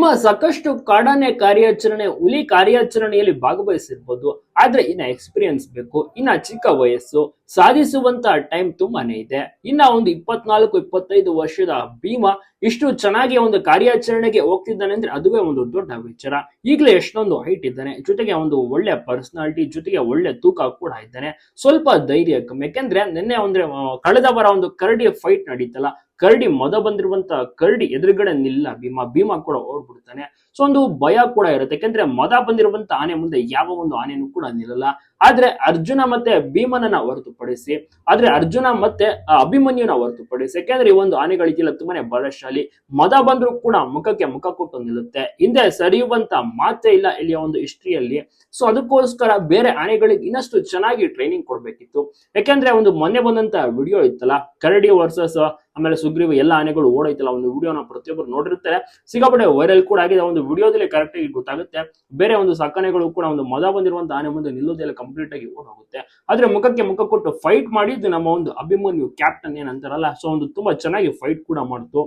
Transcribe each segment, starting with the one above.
ಭೀಮಾ ಸಾಕಷ್ಟು ಕಾಡಾನೆ ಕಾರ್ಯಾಚರಣೆ ಹುಲಿ ಕಾರ್ಯಾಚರಣೆಯಲ್ಲಿ ಭಾಗವಹಿಸಿರ್ಬೋದು. ಆದ್ರೆ ಇನ್ನ ಎಕ್ಸ್ಪೀರಿಯನ್ಸ್ ಬೇಕು. ಇನ್ನ ಚಿಕ್ಕ ವಯಸ್ಸು ಸಾಧಿಸುವಂತ ಟೈಮ್ ತುಂಬಾನೇ ಇದೆ. ಇನ್ನ ಒಂದು ಇಪ್ಪತ್ನಾಲ್ಕು, ಇಪ್ಪತ್ತೈದು ವರ್ಷದ ಭೀಮಾ ಇಷ್ಟು ಚೆನ್ನಾಗಿ ಒಂದು ಕಾರ್ಯಾಚರಣೆಗೆ ಹೋಗ್ತಿದ್ದಾನೆ ಅಂದ್ರೆ ಅದುವೇ ಒಂದು ದೊಡ್ಡ ವಿಚಾರ. ಈಗಲೇ ಎಷ್ಟೊಂದು ಹೈಟ್ ಇದ್ದಾನೆ, ಜೊತೆಗೆ ಒಂದು ಒಳ್ಳೆ ಪರ್ಸನಾಲಿಟಿ ಜೊತೆಗೆ ಒಳ್ಳೆ ತೂಕ ಕೂಡ ಇದ್ದಾನೆ. ಸ್ವಲ್ಪ ಧೈರ್ಯ ಕಮ್ಮಿ, ಯಾಕೆಂದ್ರೆ ನಿನ್ನೆ ಅಂದ್ರೆ ಕಳೆದ ವಾರ ಒಂದು ಕರಡಿ ಫೈಟ್ ನಡೀತಲ್ಲ, ಕರಡಿ ಮೊದ ಬಂದಿರುವಂತ ಕರಡಿ ಎದುರುಗಡೆ ನಿಲ್ಲ ಭೀಮಾ ಭೀಮಾ ಕೂಡ ಓಡ್ಬಿಡ್ತಾನೆ. ಸೊ ಒಂದು ಭಯ ಕೂಡ ಇರುತ್ತೆ, ಯಾಕಂದ್ರೆ ಮದ ಬಂದಿರುವಂತ ಆನೆ ಮುಂದೆ ಯಾವ ಒಂದು ಆನೆನೂ ಕೂಡ ನಿಲ್ಲಲ್ಲ. ಆದ್ರೆ ಅರ್ಜುನ ಮತ್ತೆ ಭೀಮನನ್ನ ಹೊರತುಪಡಿಸಿ, ಆದ್ರೆ ಅರ್ಜುನ ಮತ್ತೆ ಅಭಿಮನ್ಯುನ ಹೊರತುಪಡಿಸಿ, ಯಾಕೆಂದ್ರೆ ಈ ಒಂದು ಆನೆಗಳಿಗೆಲ್ಲ ತುಂಬಾನೇ ಬಲಶಾಲಿ, ಮದ ಬಂದರೂ ಕೂಡ ಮುಖಕ್ಕೆ ಮುಖ ಕೊಟ್ಟು ನಿಲ್ಲುತ್ತೆ. ಹಿಂದೆ ಸರಿಯುವಂತ ಮಾತೇ ಇಲ್ಲ ಇಲ್ಲಿಯ ಒಂದು ಹಿಸ್ಟ್ರಿಯಲ್ಲಿ. ಸೊ ಅದಕ್ಕೋಸ್ಕರ ಬೇರೆ ಆನೆಗಳಿಗೆ ಇನ್ನಷ್ಟು ಚೆನ್ನಾಗಿ ಟ್ರೈನಿಂಗ್ ಕೊಡ್ಬೇಕಿತ್ತು. ಯಾಕೆಂದ್ರೆ ಒಂದು ಮೊನ್ನೆ ಬಂದಂತ ವಿಡಿಯೋ ಇತ್ತಲ್ಲ, ಕರಡಿ ವರ್ಸಸ್ ಆಮೇಲೆ ಸುಗ್ರೀವ ಎಲ್ಲ ಆನೆಗಳು ಓಡೈತಲ್ಲ ಒಂದು ವಿಡಿಯೋನ ಪ್ರತಿಯೊಬ್ಬರು ನೋಡಿರ್ತಾರೆ. ಸಿಗಾಪಟ್ಟೆ ವೈರಲ್ ಕೂಡ ಆಗಿದೆ. ಒಂದು ವಿಡಿಯೋದಲ್ಲಿ ಕರೆಕ್ಟ್ ಆಗಿ ಗೊತ್ತಾಗುತ್ತೆ. ಬೇರೆ ಒಂದು ಸಕ್ಕನೆಗಳು ಕೂಡ ಒಂದು ಮದ ಬಂದಿರುವಂತ ಆನೆ ಮುಂದೆ ನಿಲ್ಲೋದೆಲ್ಲ ಕಂಪ್ಲೀಟ್ ಆಗಿ ಓಡ್ ಹೋಗುತ್ತೆ ಆದ್ರೆ ಮುಖಕ್ಕೆ ಮುಖ ಕೊಟ್ಟು ಫೈಟ್ ಮಾಡಿದ್ದು ನಮ್ಮ ಒಂದು ಅಭಿಮನ್ಯು ಕ್ಯಾಪ್ಟನ್ ಏನಂತಾರಲ್ಲ ಸೊ ಒಂದು ತುಂಬಾ ಚೆನ್ನಾಗಿ ಫೈಟ್ ಕೂಡ ಮಾಡ್ತು.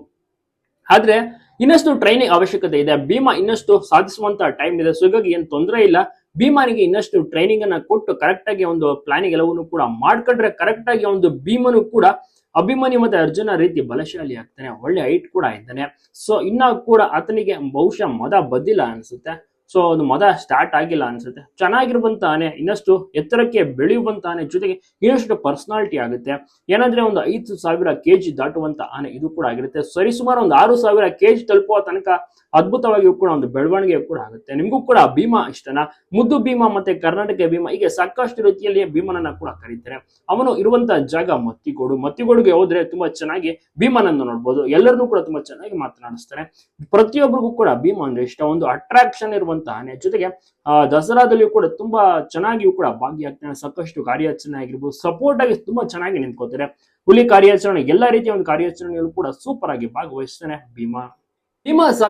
ಆದ್ರೆ ಇನ್ನಷ್ಟು ಟ್ರೈನಿಂಗ್ ಅವಶ್ಯಕತೆ ಇದೆ. ಭೀಮ ಇನ್ನಷ್ಟು ಸಾಧಿಸುವಂತ ಟೈಮ್ ಇದೆ. ಸೊ ಹೀಗಾಗಿ ಏನ್ ತೊಂದರೆ ಇಲ್ಲ. ಭೀಮನಿಗೆ ಇನ್ನಷ್ಟು ಟ್ರೈನಿಂಗ್ ಅನ್ನ ಕೊಟ್ಟು ಕರೆಕ್ಟ್ ಆಗಿ ಒಂದು ಪ್ಲಾನಿಂಗ್ ಎಲ್ಲವನ್ನು ಕೂಡ ಮಾಡ್ಕೊಂಡ್ರೆ ಕರೆಕ್ಟ್ ಆಗಿ ಒಂದು ಭೀಮನು ಕೂಡ ಅಭಿಮನ್ಯು ಮತ್ತೆ ಅರ್ಜುನ ರೀತಿ ಬಲಶಾಲಿ ಆಗ್ತಾನೆ, ಒಳ್ಳೆ ಹೈಟ್ ಕೂಡ ಇದ್ದಾನೆ. ಸೊ ಇನ್ನ ಕೂಡ ಆತನಿಗೆ ಬಹುಶಃ ಮದ ಬದ್ದಿಲ್ಲ ಅನ್ಸುತ್ತೆ. ಸೊ ಒಂದು ಮದ ಸ್ಟಾರ್ಟ್ ಆಗಿಲ್ಲ ಅನ್ಸುತ್ತೆ. ಚೆನ್ನಾಗಿರುವಂತ ಆನೆ, ಇನ್ನಷ್ಟು ಎತ್ತರಕ್ಕೆ ಬೆಳೆಯುವಂತಾನೆ ಜೊತೆಗೆ ಇನ್ನಷ್ಟು ಪರ್ಸನಾಲಿಟಿ ಆಗುತ್ತೆ. ಏನಂದ್ರೆ ಒಂದು ಐದು ಸಾವಿರ ಕೆಜಿ ದಾಟುವಂತ ಆನೆ ಇದು ಕೂಡ ಆಗಿರುತ್ತೆ. ಸರಿಸುಮಾರು ಒಂದು ಆರು ಸಾವಿರ ಕೆಜಿ ತಲುಪುವ ತನಕ ಅದ್ಭುತವಾಗಿಯೂ ಕೂಡ ಒಂದು ಬೆಳವಣಿಗೆ ಕೂಡ ಆಗುತ್ತೆ. ನಿಮಗೂ ಕೂಡ ಭೀಮಾ ಇಷ್ಟನ? ಮುದ್ದು ಭೀಮಾ ಮತ್ತೆ ಕರ್ನಾಟಕ ಭೀಮಾ, ಹೀಗೆ ಸಾಕಷ್ಟು ರೀತಿಯಲ್ಲಿ ಭೀಮನನ್ನ ಕೂಡ ಕರೀತಾರೆ. ಅವನು ಇರುವಂತಹ ಜಾಗ ಮತ್ತಿಗೋಡು. ಮತ್ತಿಗೋಡುಗೆ ಹೋದ್ರೆ ತುಂಬಾ ಚೆನ್ನಾಗಿ ಭೀಮನನ್ನ ನೋಡ್ಬೋದು. ಎಲ್ಲರನ್ನೂ ಕೂಡ ತುಂಬಾ ಚೆನ್ನಾಗಿ ಮಾತನಾಡಿಸ್ತಾರೆ. ಪ್ರತಿಯೊಬ್ಬರಿಗೂ ಕೂಡ ಭೀಮಾ ಅಂದ್ರೆ ಇಷ್ಟ. ಒಂದು ಅಟ್ರಾಕ್ಷನ್ ಇರುವಂತ ಆನೆ ಜೊತೆಗೆ ದಸರಾದಲ್ಲಿಯೂ ಕೂಡ ತುಂಬಾ ಚೆನ್ನಾಗಿಯೂ ಕೂಡ ಭಾಗಿಯಾಗ್ತಾನೆ. ಸಾಕಷ್ಟು ಕಾರ್ಯಾಚರಣೆ ಆಗಿರ್ಬೋದು. ಸಪೋರ್ಟ್ ಆಗಿ ತುಂಬಾ ಚೆನ್ನಾಗಿ ನಿಂತ್ಕೋತಾರೆ ಹುಲಿ ಕಾರ್ಯಾಚರಣೆ, ಎಲ್ಲಾ ರೀತಿಯ ಒಂದು ಕಾರ್ಯಾಚರಣೆಯಲ್ಲೂ ಕೂಡ ಸೂಪರ್ ಆಗಿ ಭಾಗವಹಿಸ್ತಾನೆ ಭೀಮಾ. ಭೀಮಾ